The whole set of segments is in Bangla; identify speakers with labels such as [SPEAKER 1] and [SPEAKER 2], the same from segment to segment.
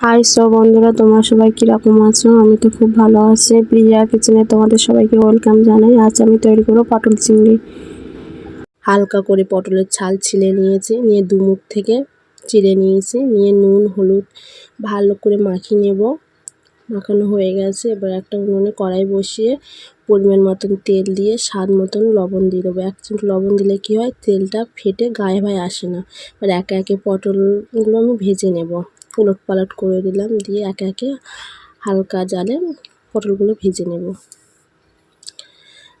[SPEAKER 1] হাই সো বন্ধুরা, তোমরা সবাই কীরকম আছো? আমি তো খুব ভালো আছি। প্রিয়া কিচেনে তোমাদের সবাইকে ওয়েলকাম জানাই। আজ আমি তৈরি করব পটল চিংড়ি। হালকা করে পটলের ছাল ছিলে নিয়েছি, নিয়ে দুমুখ থেকে চিড়ে নিয়েছি, নিয়ে নুন, হলুদ ভালো করে মাখিয়ে নেব। মাখানো হয়ে গেছে। এবার একটা উনুনে কড়াই বসিয়ে পরিমাণ মতন তেল দিয়ে স্বাদ মতন লবণ দিয়ে দেবো। এক চামচ লবণ দিলে কী হয়? তেলটা ফেটে গায়ে ভায়ে আসে না। এবার একে একে পটলগুলো আমি ভেজে নেব। উলট পালট করে দিলাম, দিয়ে একে একে হালকা জালে পটলগুলো ভেজে নেব।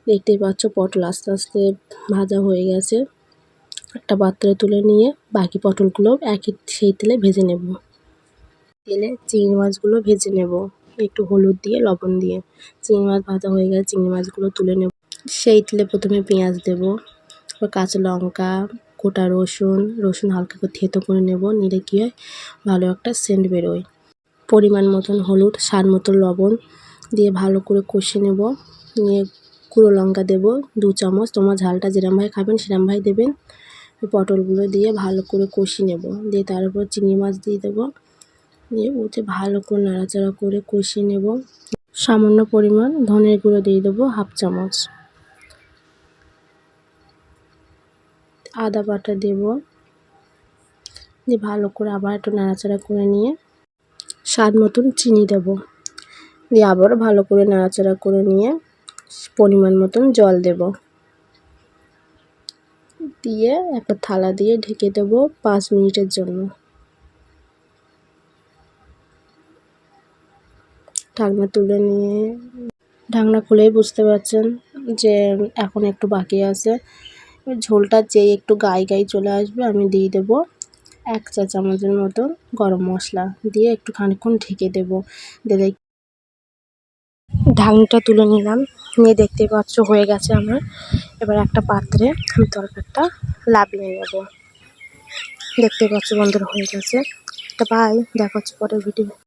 [SPEAKER 1] দেখতেই পাচ্ছ পটল আস্তে আস্তে ভাজা হয়ে গেছে। একটা পাত্রে তুলে নিয়ে বাকি পটলগুলো একই সেই তেলে ভেজে নেব। তেলে চিংড়ি মাছগুলো ভেজে নেব, একটু হলুদ দিয়ে, লবণ দিয়ে। চিংড়ি মাছ ভাজা হয়ে গেলে চিংড়ি মাছগুলো তুলে নেব। সেই তেলে প্রথমে পেঁয়াজ দেব কাঁচা লঙ্কা গোটা রসুন রসুন হালকা করে থেতো করে নেব, নিলে কী হয়? ভালো একটা সেন্ট বেরোয়। পরিমাণ মতন হলুদ, স্বাদ মতো লবণ দিয়ে ভালো করে কষে নেব। নিয়ে কুড়ো লঙ্কা দেব, দু চামচ। তোমার ঝালটা যেরম ভাই খাবেন, সেরম ভাই দেবেন। পটলগুলো দিয়ে ভালো করে কষি নেব। দিয়ে তার উপর চিংড়ি মাছ দিয়ে দেবো। দিয়ে ওতে ভালো করে নাড়াচাড়া করে কষিয়ে নেব। সামান্য পরিমাণ ধনের গুঁড়ো দিয়ে দেবো, হাফ চামচ। আদা বাটা দেব। দিয়ে ভালো করে আবার একটু নাড়াচাড়া করে নিয়ে স্বাদ মতন চিনি দেব। দিয়ে আবারও ভালো করে নাড়াচাড়া করে নিয়ে পরিমাণ মতন জল দেব। দিয়ে একটা থালা দিয়ে ঢেকে দেব পাঁচ মিনিটের জন্য। ঢাকনা তুলে নিয়ে, ঢাকনা খুলেই বুঝতে পারছেন যে এখন একটু বাকি আছে। ঝোলটা যেই একটু গায়ে গায়ে চলে আসবে, আমি দিয়ে দেবো এক চা চামচের মতো গরম মশলা দিয়ে একটু খানিক্ষণ ঢেকে দেবো। দিলে ঢাকনিটা তুলে নিলাম, নিয়ে দেখতে পাচ্ছ হয়ে গেছে আমার। এবার একটা পাত্রে আমি তরকারিটা লাভিয়ে নেব। দেখতে পাচ্ছ বন্ধুরা হয়ে গেছে। তা বাই দেখা হচ্ছে পরের ভিডিও